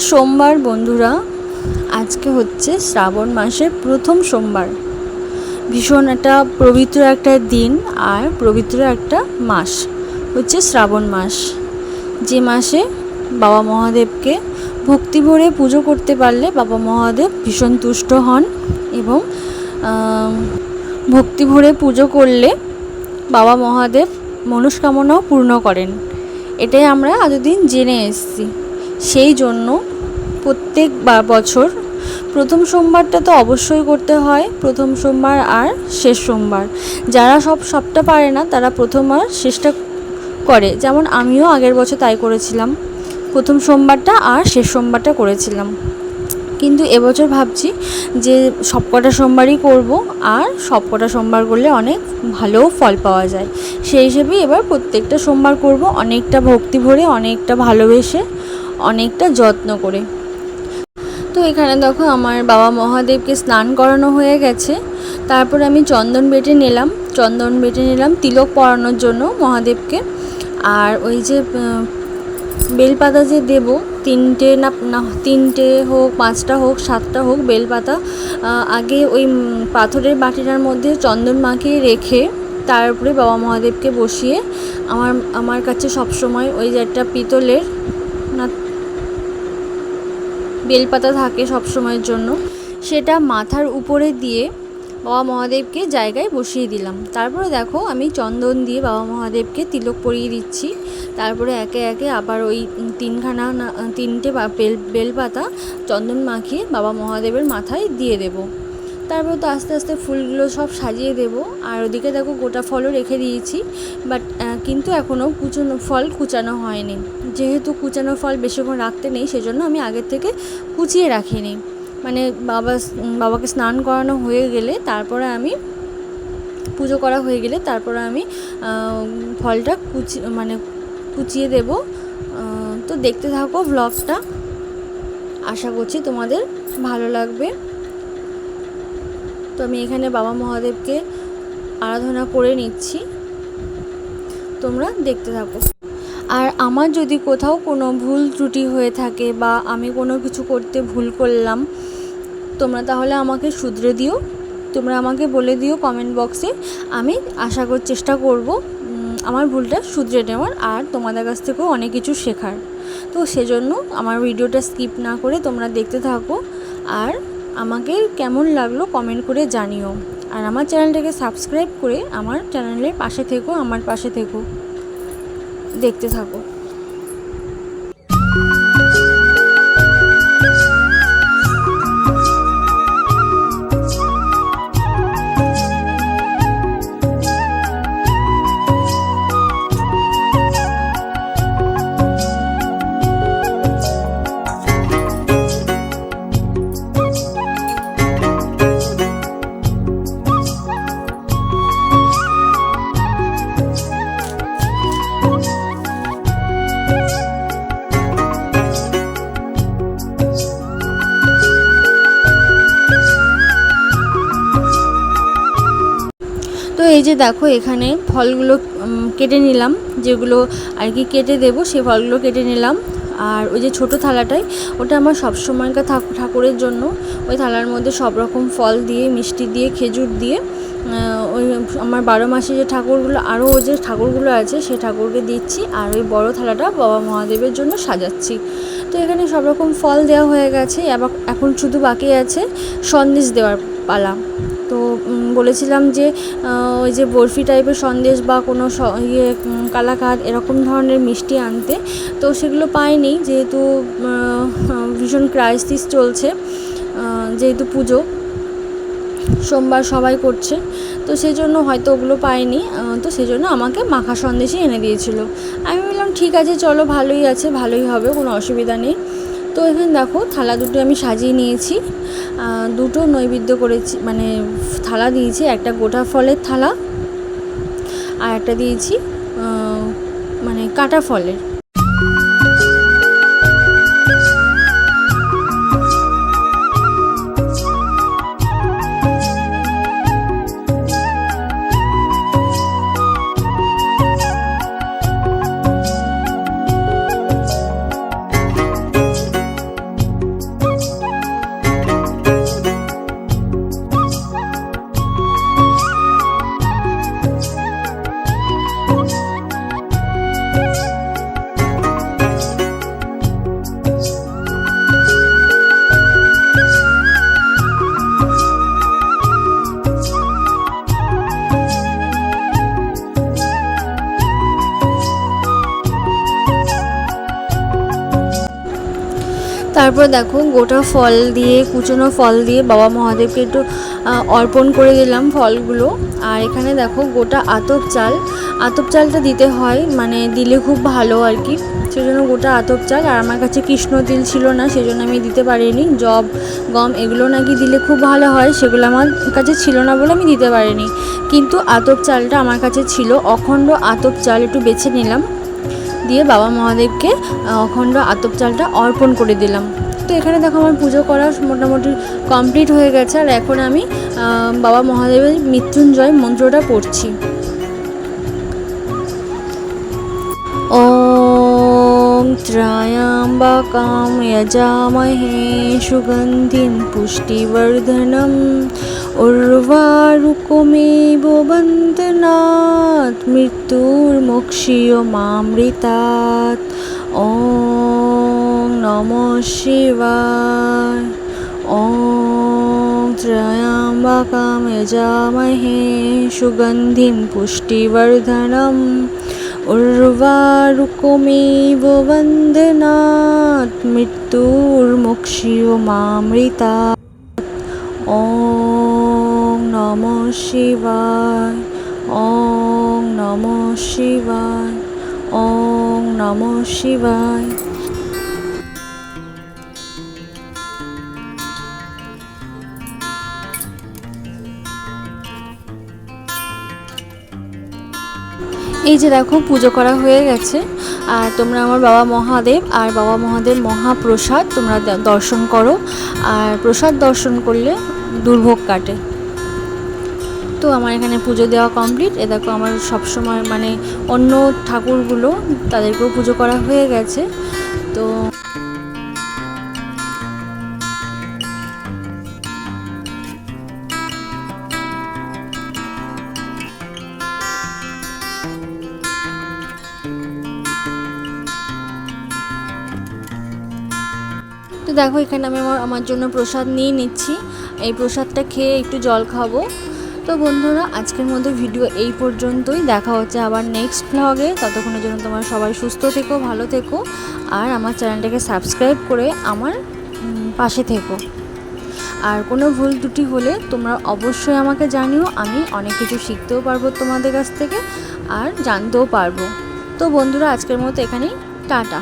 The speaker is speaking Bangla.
সোমবার, বন্ধুরা। আজকে হচ্ছে শ্রাবণ মাসের প্রথম সোমবার। ভীষণ একটা পবিত্র একটা দিন আর পবিত্র একটা মাস। হচ্ছে শ্রাবণ মাস। যে মাসে বাবা মহাদেবকে ভক্তি ভরে পুজো করতে পারলে বাবা মহাদেব ভীষণ তুষ্ট হন এবং ভক্তি ভরে পুজো করলে বাবা মহাদেব মনস্কামনাও পূর্ণ করেন। এটাই আমরা এতদিন জেনে এসেছি। সেই জন্য প্রত্যেক বা- বছর প্রথম সোমবারটা তো অবশ্যই করতে হয়, প্রথম সোমবার আর শেষ সোমবার। যারা সব সবটা পারে না, তারা প্রথম আর শেষটা করে। যেমন আমিও আগের বছর তাই করেছিলাম। প্রথম সোমবারটা আর শেষ সোমবারটা করেছিলাম। কিন্তু এবছর ভাবছি যে সবকটা সোমবারই করব আর সবকটা সোমবার করলে অনেক ভালো ফল পাওয়া যায়। সেই হিসেবেই এবার প্রত্যেকটা সোমবার করব, অনেকটা ভক্তি ভরে, অনেকটা ভালোবেসে অনেকটা যত্ন করে। তো এখানে দেখো আমার বাবা মহাদেবকে স্নান করানো হয়ে গেছে। তারপর আমি চন্দন বেটে নিলাম। চন্দন বেটে নিলাম তিলক পরানোর জন্য মহাদেবকে। আর ওই যে বেলপাতা যে দেব, তিনটে না না, তিনটে হোক, পাঁচটা হোক, সাতটা হোক বেলপাতা আগে ওই পাথরের বাটিটার মধ্যে চন্দন মাখিয়ে রেখে তার উপরে বাবা মহাদেবকে বসিয়ে আমার আমার কাছে সবসময় ওই যে একটা পিতলের না বেলপাতা থাকে সব সময়ের জন্য। সেটা মাথার উপরে দিয়ে বাবা মহাদেবকে জায়গায় বসিয়ে দিলাম। তারপরে দেখো আমি চন্দন দিয়ে বাবা মহাদেবকে তিলক পরিয়ে দিচ্ছি। তারপরে একে একে আবার ওই তিনখানা না, তিনটে বেল, বেলপাতা চন্দন মাখিয়ে বাবা মহাদেবের মাথায় দিয়ে দেবো। তারপর তো আস্তে আস্তে ফুলগুলো সব সাজিয়ে দেবো। আর ওদিকে দেখো গোটা ফলও রেখে দিয়েছি। বাট কিন্তু এখনও কুচনো ফল কুচানো হয়নি। যেহেতু কুচানো ফল বেশিক্ষণ রাখতে নেই, সেজন্য আমি আগের থেকে কুচিয়ে রাখিনি। মানে বাবা বাবাকে স্নান করানো হয়ে গেলে তারপরে আমি পুজো করা হয়ে গেলে তারপরে আমি ফলটা কুচি মানে কুচিয়ে দেব। তো দেখতে থাকো ভ্লগটা আশা করছি তোমাদের ভালো লাগবে। তো আমি এখানে বাবা মহাদেবকে আরাধনা করে নিচ্ছি। তোমরা দেখতে থাকো। আর আমার যদি কোথাও কোনো ভুল ত্রুটি হয়ে থাকে বা আমি কোনো কিছু করতে ভুল করলাম, তোমরা তাহলে আমাকে শুধরে দিও। তোমরা আমাকে বলে দিও কমেন্ট বক্সে আমি আশা কর, চেষ্টা করব আমার ভুলটা শুধরে নেওয়ার আর তোমাদের কাছ থেকেও অনেক কিছু শেখার। তো সেজন্য আমার ভিডিওটা স্কিপ না করে তোমরা দেখতে থাকো। আর আমাকে কেমন লাগল কমেন্ট করে জানিও। আর আমার চ্যানেলটাকে সাবস্ক্রাইব করে আমার চ্যানেলের পাশে থেকো আমার পাশে থেকো। দেখতে থাকো। এই যে দেখো এখানে ফলগুলো কেটে নিলাম, যেগুলো আর কি কেটে দেবো সেই ফলগুলো কেটে নিলাম। আর ওই যে ছোটো থালাটাই, ওটা আমার সব সময়কার ঠাক- ঠাকুরের জন্য। ওই থালার মধ্যে সব রকম ফল দিয়ে, মিষ্টি দিয়ে, খেজুর দিয়ে ওই আমার বারো মাসে যে ঠাকুরগুলো, আরও ওই যে ঠাকুরগুলো আছে, সেই ঠাকুরকে দিচ্ছি আর ওই বড় থালাটা বাবা মহাদেবের জন্য সাজাচ্ছি। তো এখানে সব রকম ফল দেওয়া হয়ে গেছে এখন শুধু বাকি আছে সন্দেশ দেওয়ার পালা। তো বলেছিলাম যে ওই যে বরফি টাইপের সন্দেশ বা কোনো ইয়ে কালাকাঁদ এরকম ধরনের মিষ্টি আনতে। তো সেগুলো পাইনি যেহেতু ভীষণ ক্রাইসিস চলছে যেহেতু পুজো। সোমবার সবাই করছে, তো সেই জন্য হয়তো ওগুলো পাইনি তো সেই জন্য আমাকে মাখা সন্দেশই এনে দিয়েছিল। আমি বললাম, ঠিক আছে, চলো, ভালোই আছে, ভালোই হবে, কোনো অসুবিধা নেই। তো এখানে দেখো, থালা দুটো আমি সাজিয়ে নিয়েছি। দুটো নৈবেদ্য করেছি মানে থালা দিয়েছি, একটা গোটা ফলের থালা আর একটা দিয়েছি মানে কাটা ফলের। তারপর দেখো গোটা ফল দিয়ে, কুচনো ফল দিয়ে বাবা মহাদেবকে একটু অর্পণ করে দিলাম ফলগুলো। আর এখানে দেখো গোটা আতপ চাল। আতপ চালটা দিতে হয় মানে দিলে খুব ভালো আর কি। সেজন্য গোটা আতপ চাল। আর আমার কাছে কৃষ্ণ তিল ছিল না, সেজন্য আমি দিতে পারিনি। জব, গম এগুলো নাকি দিলে খুব ভালো হয়, সেগুলো আমার কাছে ছিল না বলে আমি দিতে পারিনি। কিন্তু আতপ চালটা আমার কাছে ছিল। অখণ্ড আতপ চাল একটু বেছে নিলাম। দিয়ে বাবা মহাদেবকে আহ, অখণ্ড আতপ চালটা অর্পণ করে দিলাম তো এখানে দেখো আমার পুজো করা মোটামুটি কমপ্লিট হয়ে গেছে আর এখন আমি আহ, বাবা মহাদেবের মৃত্যুঞ্জয় মন্ত্রটা পড়ছি ॐ त्र्यम्बकं यजामहे सुगन्धिं पुष्टिवर्धनम् उर्वारुकमेव তৎ মৃত্যুর্মুক্ষীয় ও ওম নম শিবায়। ওম ত্রয়াম্বকামজামহে সুগন্ধিম পুষ্টিবর্ধনম। উর্বারুকমেব বন্দনাৎ মৃত্যুর্মুক্ষীয় মামৃতাৎ। ওম নম শিবায়। ॐ নম শিবায় ওং নম শিবায়। এই যে দেখো, পুজো করা হয়ে গেছে। আর তোমরা আমার বাবা মহাদেব আর বাবা মহাদেব মহাপ্রসাদ, তোমরা দর্শন করো। আর প্রসাদ দর্শন করলে দুর্ভোগ কাটে। তো আমার এখানে পুজো দেওয়া কমপ্লিট, এ দেখো আমার সবসময় মানে অন্য ঠাকুরগুলো তাদেরকেও পুজো করা হয়ে গেছে। তো তো দেখো এখানে আমি আমার আমার জন্য প্রসাদ নিয়ে নিচ্ছি। এই প্রসাদটা খেয়ে একটু জল খাব। তো বন্ধুরা, আজকের মধ্যে ভিডিও এই পর্যন্তই। দেখা হচ্ছে আবার নেক্সট ভ্লগে ততক্ষণের জন্য তোমার সবাই সুস্থ থেকো, ভালো থেকো, আর আমার চ্যানেলটাকে সাবস্ক্রাইব করে আমার পাশে থেকো। আর কোনো ভুল ত্রুটি হলে তোমরা অবশ্যই আমাকে জানিও। আমি অনেক কিছু শিখতেও পারব তোমাদের কাছ থেকে, আর জানতেও পারব। তো বন্ধুরা, আজকের মতো এখানেই। টাটা।